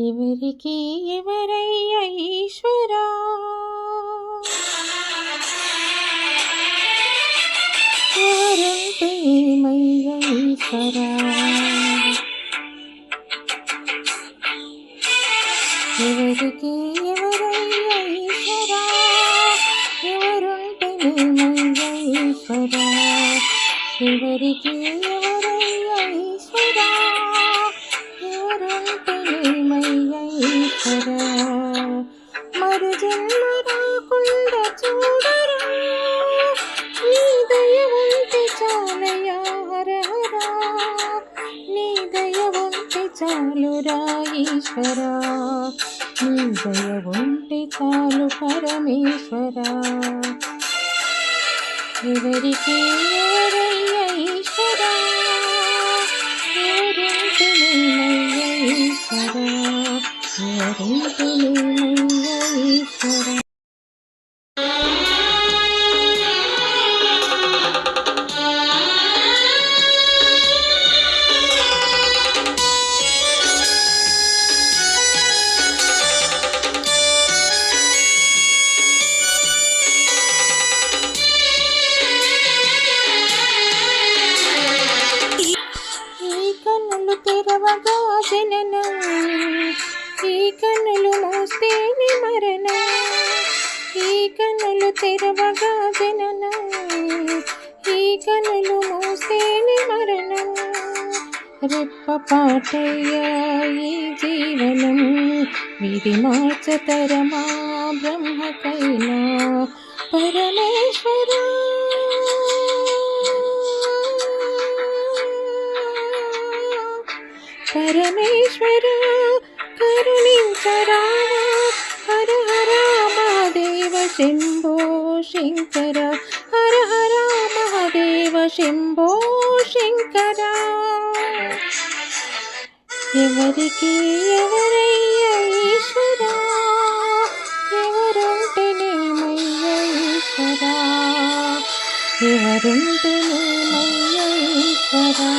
ఎవరికి ఎవరయ్య ఈశ్వరా ఎవరంటే ఈశ్వరా ఎవరికి ఎవరయ్య ఈశ్వరా ఎవరుంటే ఏమయ్య ఈశ్వరా ఎవరికి చాలు రాయీశ్వరా నీ దయ ఉంటే చాలు పరమేశ్వరా. ఎవరికి ఎవరయ్య ఈశ్వరా? ఎవరింటి ఈశ్వరా? ఎవరింటి ఈశ్వరా? కన్నులు తెరవగా జననం. ఈ కన్నులు మూస్తేనే మరణం. ఈ కన్నులు తెరవగా జననం. ఈ కన్నులు మూస్తేనే మరణం. రెప్ప పాటయ్యా ఈ జీవనం. విధి మార్చతరమా బ్రహ్మకైనా పరమేశ్వరా. కరుణించరా హర హర మహాదేవ శంభో శంకర. హర హర మహాదేవ శంభో శంకర. ఎవరికి ఎవరయ్యా ఈశ్వరా? ఎవరుంటేనేమయ్య ఈశ్వర? ఎవరుంటేనేమయ్య ఈశ్వరా?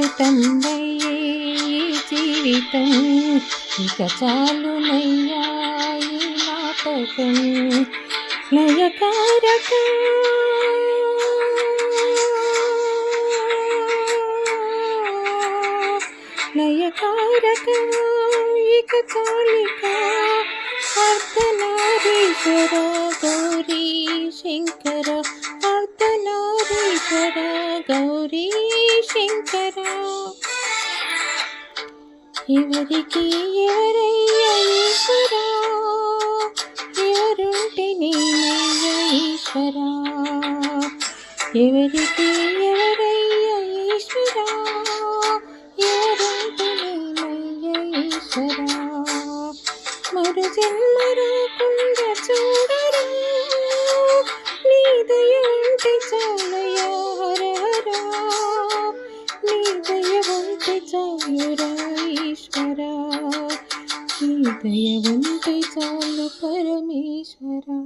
కలుషితం వయ్యే ఈ జీవితం. ఇక చాలునయ్యా ఈ నాటకం. లయకారక లయకారక ఇక చాలిక. అర్ధనారీశ్వర గౌరీ శంకర. అర్ధనారీశ్వర శంకర ఎవరికి ఎవరయ్య ఈశ్వరా? ఎవరుంటే నేనయ్య ఈశ్వరా? ఎవరికి ఎవరయ్య ఈశ్వరా? ఎవరుంటే ఈశ్వరా? మరు జన్మ ఉంటే చాలురా ఈశ్వరా నీ దయ ఉంటే చాలు పరమేశ్వరా